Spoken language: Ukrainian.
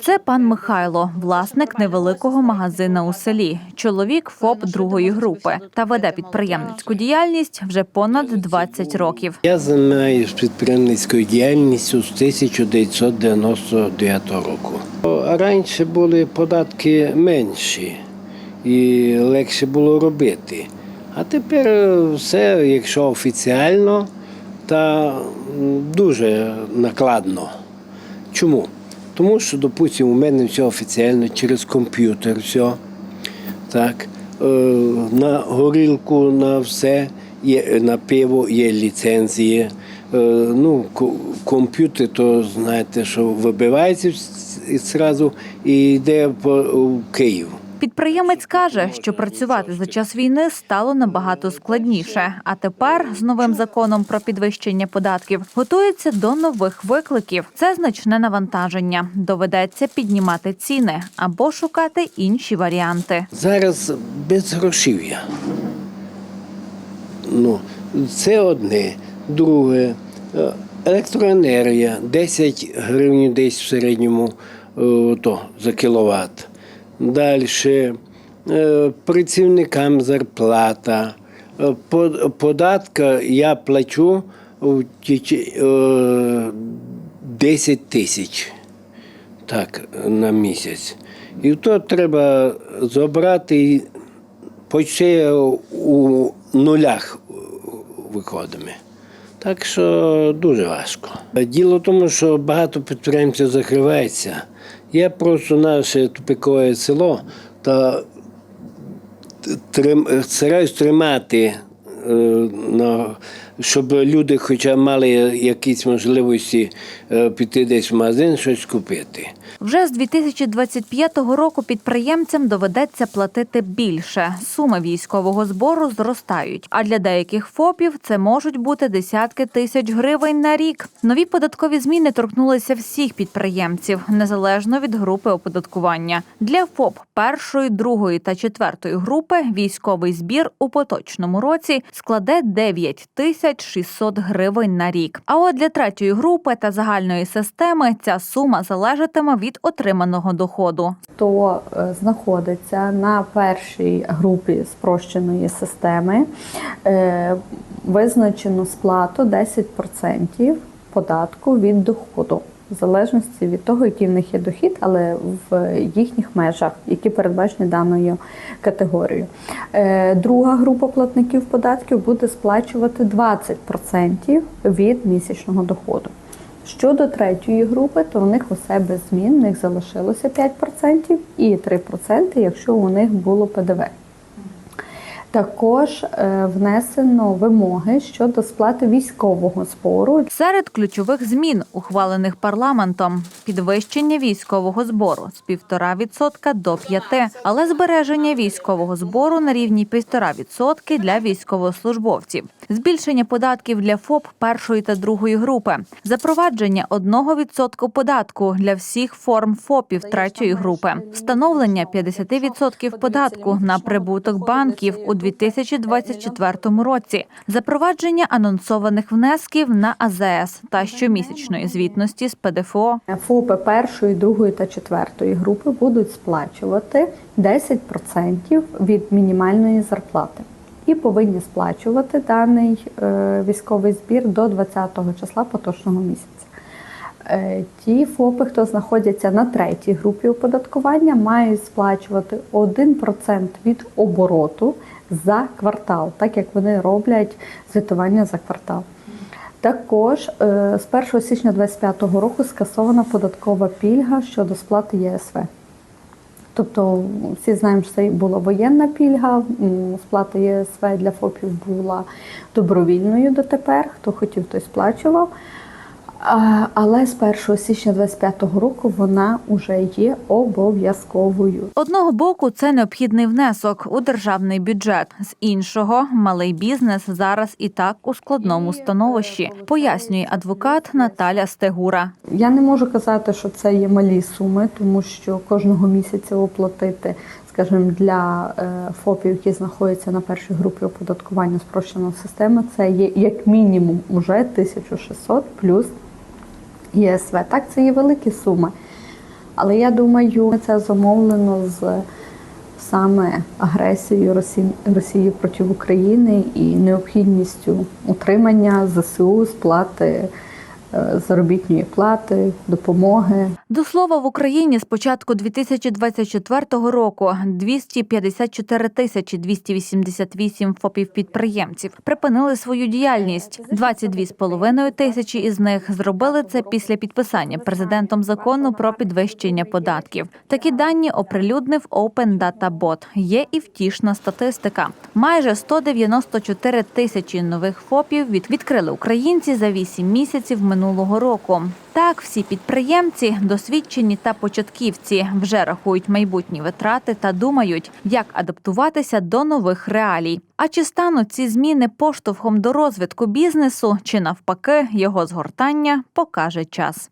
Це пан Михайло, власник невеликого магазина у селі. Чоловік ФОП другої групи та веде підприємницьку діяльність вже понад 20 років. Я займаюся підприємницькою діяльністю з 1999 року. Раніше були податки менші і легше було робити. А тепер все, якщо офіціально, то дуже накладно. Чому? Тому що, допустимо, у мене все офіційно через комп'ютер, все. Так. Е, На горілку, на все, є, на пиво є ліцензії. Е, Ну, комп'ютер, то знаєте, що вибивається зразу і йде в Київ. Підприємець каже, що працювати за час війни стало набагато складніше. А тепер з новим законом про підвищення податків готується до нових викликів. Це значне навантаження. Доведеться піднімати ціни або шукати інші варіанти. Зараз без грошів'я. Ну, це одне. Друге, е, електроенергія 10 гривень десь в середньому е, то, за кіловат. Далі працівникам зарплата. Е, Податка я плачу в е, 10 тисяч так, на місяць. І то треба забрати почти у нулях виходимо. Так що дуже важко. Діло в тому, що багато підприємців закривається. Я просто наше тупикове село та стараюсь тримати, е, на, щоб люди хоча мали якісь можливості е, піти десь в магазин, щось купити. Вже з 2025 року підприємцям доведеться платити більше. Суми військового збору зростають. А для деяких ФОПів це можуть бути десятки тисяч гривень на рік. Нові податкові зміни торкнулися всіх підприємців, незалежно від групи оподаткування. Для ФОП першої, другої та четвертої групи військовий збір у поточному році складе 9 тисяч 600 гривень на рік. А от для третьої групи та загальної системи ця сума залежатиме від отриманого доходу. хто е, знаходиться на першій групі спрощеної системи, е, визначено сплату 10% податку від доходу. В залежності від того, який в них є дохід, але в їхніх межах, які передбачені даною категорією. Е, Друга група платників податків буде сплачувати 20% від місячного доходу. Щодо третьої групи, то в них усе без змін, в них залишилося 5% і 3%, якщо у них було ПДВ. Також е, внесено вимоги щодо сплати військового збору. Серед ключових змін, ухвалених парламентом, підвищення військового збору з 1,5% до 5%, але збереження військового збору на рівні 1,5% для військовослужбовців, збільшення податків для ФОП першої та другої групи, запровадження 1% податку для всіх форм ФОПів третьої групи, встановлення 50% податку на прибуток банків у 2024 році, запровадження анонсованих внесків на АЗС та щомісячної звітності з ПДФО. ФОПи першої, другої та четвертої групи будуть сплачувати 10% від мінімальної зарплати і повинні сплачувати даний е, військовий збір до 20 числа поточного місяця. Е, Ті ФОПи, хто знаходяться на третій групі оподаткування, мають сплачувати 1% від обороту за квартал, так як вони роблять звітування за квартал. Також е, з 1 січня 2025 року скасована податкова пільга щодо сплати ЄСВ. Тобто всі знаємо, що це була воєнна пільга, сплата ЄСВ для ФОПів була добровільною дотепер, хто хотів, той сплачував. Але з 1 січня 2025 року вона вже є обов'язковою. Одного боку, це необхідний внесок у державний бюджет. З іншого, малий бізнес зараз і так у складному становищі, пояснює адвокат Наталя Стегура. Я не можу казати, що це є малі суми, тому що кожного місяця оплатити, скажімо, для е, ФОПів, які знаходяться на першій групі оподаткування спрощеної системи, це є як мінімум уже 1600 плюс ЄСВ. Так, це є великі суми. Але я думаю, це зумовлено з саме агресією Росії, Росії проти України і необхідністю утримання ЗСУ, сплати заробітної плати, допомоги. До слова, в Україні з початку 2024 року 254 тисячі 288 ФОПів-підприємців припинили свою діяльність. 22,5 тисячі із них зробили це після підписання президентом закону про підвищення податків. Такі дані оприлюднив Open Data Bot. Є і втішна статистика. Майже 194 тисячі нових ФОПів від- відкрили українці за 8 місяців минулого року. Так, всі підприємці, досвідчені та початківці, вже рахують майбутні витрати та думають, як адаптуватися до нових реалій. А чи стануть ці зміни поштовхом до розвитку бізнесу, чи навпаки його згортання, покаже час.